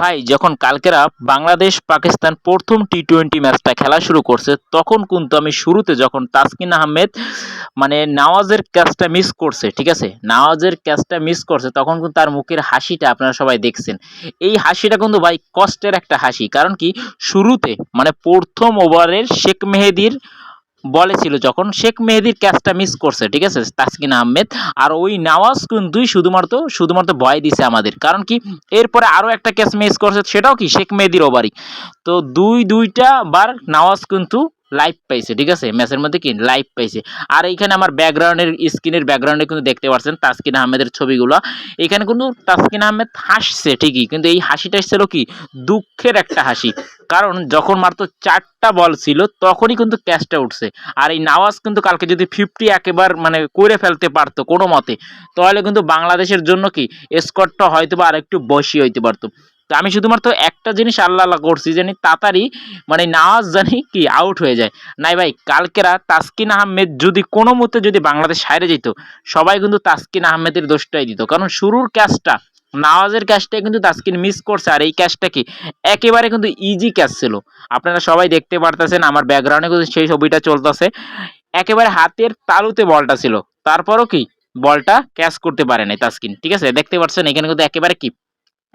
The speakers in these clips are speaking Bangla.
ভাই, যখন কালকেরা বাংলাদেশ পাকিস্তান প্রথম টি টোয়েন্টি ম্যাচটা খেলা শুরু করছে, তখন কিন্তু আমি শুরুতে যখন তাসকিন আহমেদ মানে নওয়াজের ক্যাচটা মিস করছে, ঠিক আছে? নওয়াজের ক্যাচটা মিস করছে, তখন কিন্তু তার মুখের হাসিটা আপনারা সবাই দেখছেন। এই হাসিটা কিন্তু ভাই কষ্টের একটা হাসি, কারণ কি? শুরুতে মানে প্রথম ওভারের শেখ মেহেদির বলে ছিল যখন শেখ মেহেদির ক্যাচটা মিস করছে, ঠিক আছে? তাসকিন আহমেদ। আর ওই নাওয়াজ কিন্তু শুধুমাত্র শুধুমাত্র ভয় দিছে আমাদের। কারণ কি? এরপরে আরও একটা ক্যাচ মিস করছে, সেটাও কি? শেখ মেহেদির ওভারই। তো দুই, দুইটা বার নাওয়াজ কিন্তু লাইভ পাইছে ঠিক আছে? ম্যাচের মধ্যে কি? লাইভ পাইছে আর এইখানে আমার ব্যাকগ্রাউন্ডের স্ক্রিনের ব্যাকগ্রাউন্ডে কিন্তু দেখতে পাচ্ছেন তাসকিন আহমেদের ছবিগুলো। এখানে কিন্তু তাসকিন আহমেদ হাসছে, ঠিকই। কিন্তু এই হাসিটা ছিল কি? দুঃখের একটা হাসি। কারণ যখন মাত্র চারটা বল ছিল, তখনই কিন্তু ক্যাচটা উঠছে। আর এই নওয়াজ কিন্তু কালকে যদি ফিফটি একেবার মানে করে ফেলতে পারতো কোনো মতে, তাহলে কিন্তু বাংলাদেশের জন্য কি? স্কোরটা হয়তো বা আরেকটু বেশি হইতে পারতো। তো আমি শুধুমাত্র একটা জিনিস আল্লাহ আল্লাহ করছি, জানি তাড়াতাড়ি মানে নওয়াজ জানি কি আউট হয়ে যায়। নাই ভাই, কালকেরা তাসকিন আহমেদ যদি কোনো মতে যদি বাংলাদেশ হারে যেত, সবাই কিন্তু তাসকিন আহমেদের দোষটাই দিত। কারণ শুরুর ক্যাচটা নাওয়াজের ক্যাচটা কিন্তু তাসকিন মিস করছে, আর এই ক্যাচটা কি? একেবারে কিন্তু ইজি ক্যাচ ছিল। আপনারা সবাই দেখতে পারতেছেন, আমার ব্যাকগ্রাউন্ডে কিন্তু সেই ছবিটা চলতেছে। একেবারে হাতের তালুতে বলটা ছিল। তারপরও কি? বলটা ক্যাচ করতে পারে নাই তাসকিন। ঠিক আছে? দেখতে পাচ্ছেন, এখানে কিন্তু একেবারে কি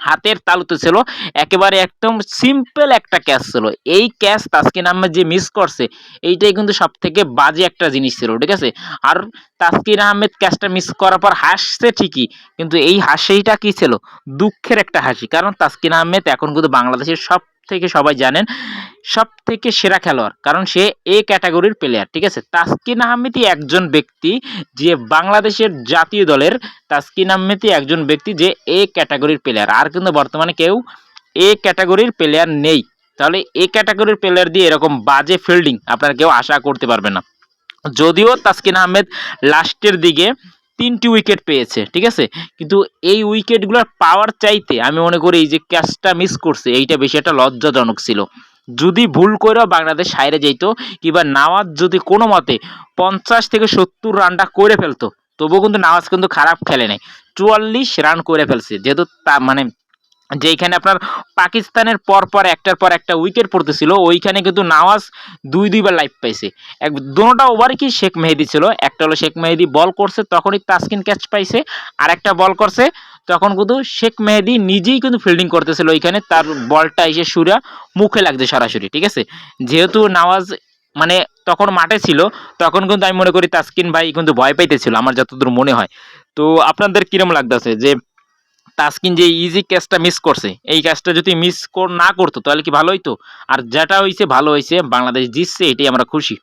হাতের তালুতে ছিল, একেবারে একদম সিম্পল একটা ক্যাচ ছিল। এই ক্যাশ তাসকিন আহমেদ যে মিস করছে, এইটাই কিন্তু সব থেকে বাজে একটা জিনিস ছিল, ঠিক আছে? আর তাসকিন আহমেদ ক্যাশটা মিস করার পর হাসছে ঠিকই, কিন্তু এই হাসিটা কি ছিল? দুঃখের একটা হাসি, কারণ তাসকিন আহমেদ এখন কিন্তু বাংলাদেশের সব থেকে সবাই জানেন সব থেকে সেরা খেলোয়াড়, কারণ সে এ ক্যাটাগরির প্লেয়ার ঠিক আছে? তাসকিন আহমেদই একজন ব্যক্তি যে বাংলাদেশের জাতীয় দলের, তাসকিন আহমেদই একজন ব্যক্তি যে এ ক্যাটাগরির প্লেয়ার আর কিন্তু বর্তমানে কেউ এ ক্যাটাগরির প্লেয়ার নেই। তাহলে এ ক্যাটাগরির প্লেয়ার দিয়ে এরকম বাজে ফিল্ডিং আপনারা কেউ আশা করতে পারবে না। যদিও তাসকিন আহমেদ লাস্টের দিকে তিনটি উইকেট পেয়েছে, ঠিক আছে? কিন্তু এই উইকেটগুলোর পাওয়ার চাইতে আমি মনে করি এই যে ক্যাচটা মিস করছে, এইটা বেশি একটা লজ্জাজনক ছিল। যদি ভুল করেও বাংলাদেশ হাইরে যেত কিংবা নামাজ যদি কোনো মতে পঞ্চাশ থেকে সত্তর রানটা করে ফেলতো, তবুও কিন্তু নামাজ কিন্তু খারাপ খেলে নেই। চুয়াল্লিশ রান করে ফেলছে, যেহেতু তা মানে যেইখানে আপনার পাকিস্তানের পর পর একটার পর একটা উইকেট পড়তেছিল, ওইখানে কিন্তু নওয়াজ দুই, দুইবার লাইফ পাইছে। এক দুটোটা ওভারে কি শেখ মেহেদি ছিল? একটা হলো শেখ মেহেদি বল করছে, তখনই তাসকিন ক্যাচ পাইছে আর একটা বল করছে, তখন কিন্তু শেখ মেহেদি নিজেই কিন্তু ফিল্ডিং করতেছিল ওইখানে, তার বলটা এসে সুরা মুখে লাগছে সরাসরি, ঠিক আছে? যেহেতু নওয়াজ মানে তখন মাঠে ছিল, তখন কিন্তু আমি মনে করি তাসকিন ভাই কিন্তু ভয় পাইতেছিল, আমার যতদূর মনে হয়। তো আপনাদের কিরম লাগতেছে যে তাসকিন যে ইজি ক্যাচটা মিস করছে, এই ক্যাচটা যদি মিস না করতো, তাহলে কি ভালো হইতো? আর যেটা হয়েছে ভালো হয়েছে বাংলাদেশ জিতছে, এটাই আমরা খুশি।